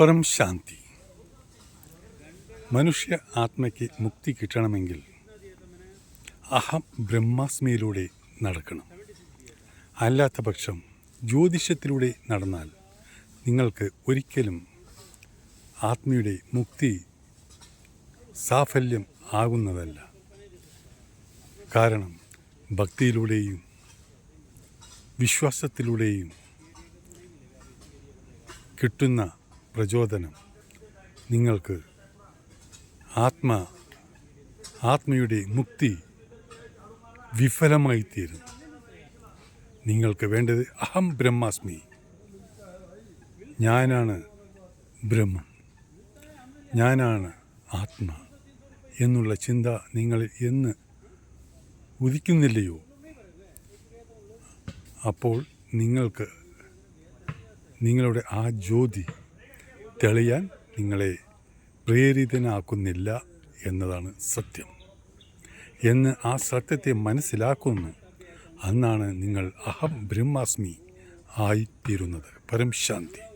പരം ശാന്തി. മനുഷ്യ ആത്മയ്ക്ക് മുക്തി കിട്ടണമെങ്കിൽ അഹം ബ്രഹ്മാസ്മിയിലൂടെ നടക്കണം. അല്ലാത്ത പക്ഷം ജ്യോതിഷത്തിലൂടെ നടന്നാൽ നിങ്ങൾക്ക് ഒരിക്കലും ആത്മയുടെ മുക്തി സാഫല്യം ആകുന്നതല്ല. കാരണം ഭക്തിയിലൂടെയും വിശ്വാസത്തിലൂടെയും കിട്ടുന്ന പ്രചോദനം. നിങ്ങൾക്ക് ആത്മ ആത്മയുടെ മുക്തി വിഫലമായി തീരും നിങ്ങൾക്ക് വേണ്ടത് അഹം ബ്രഹ്മാസ്മി. ഞാനാണ് ബ്രഹ്മം. ഞാനാണ് ആത്മ എന്നുള്ള ചിന്ത നിങ്ങൾ എന്ന് ഉദിക്കുന്നില്ലയോ? അപ്പോൾ നിങ്ങൾക്ക് നിങ്ങളുടെ ആ ജ്യോതി തെളിയാൻ നിങ്ങളെ പ്രേരിതനാക്കുന്നില്ല എന്നതാണ് സത്യം. എന്ന് ആ സത്യത്തെ മനസ്സിലാക്കുന്നു. അന്നാണ് നിങ്ങൾ അഹം ബ്രഹ്മാസ്മി ആയിത്തീരുന്നത്. പരം ശാന്തി.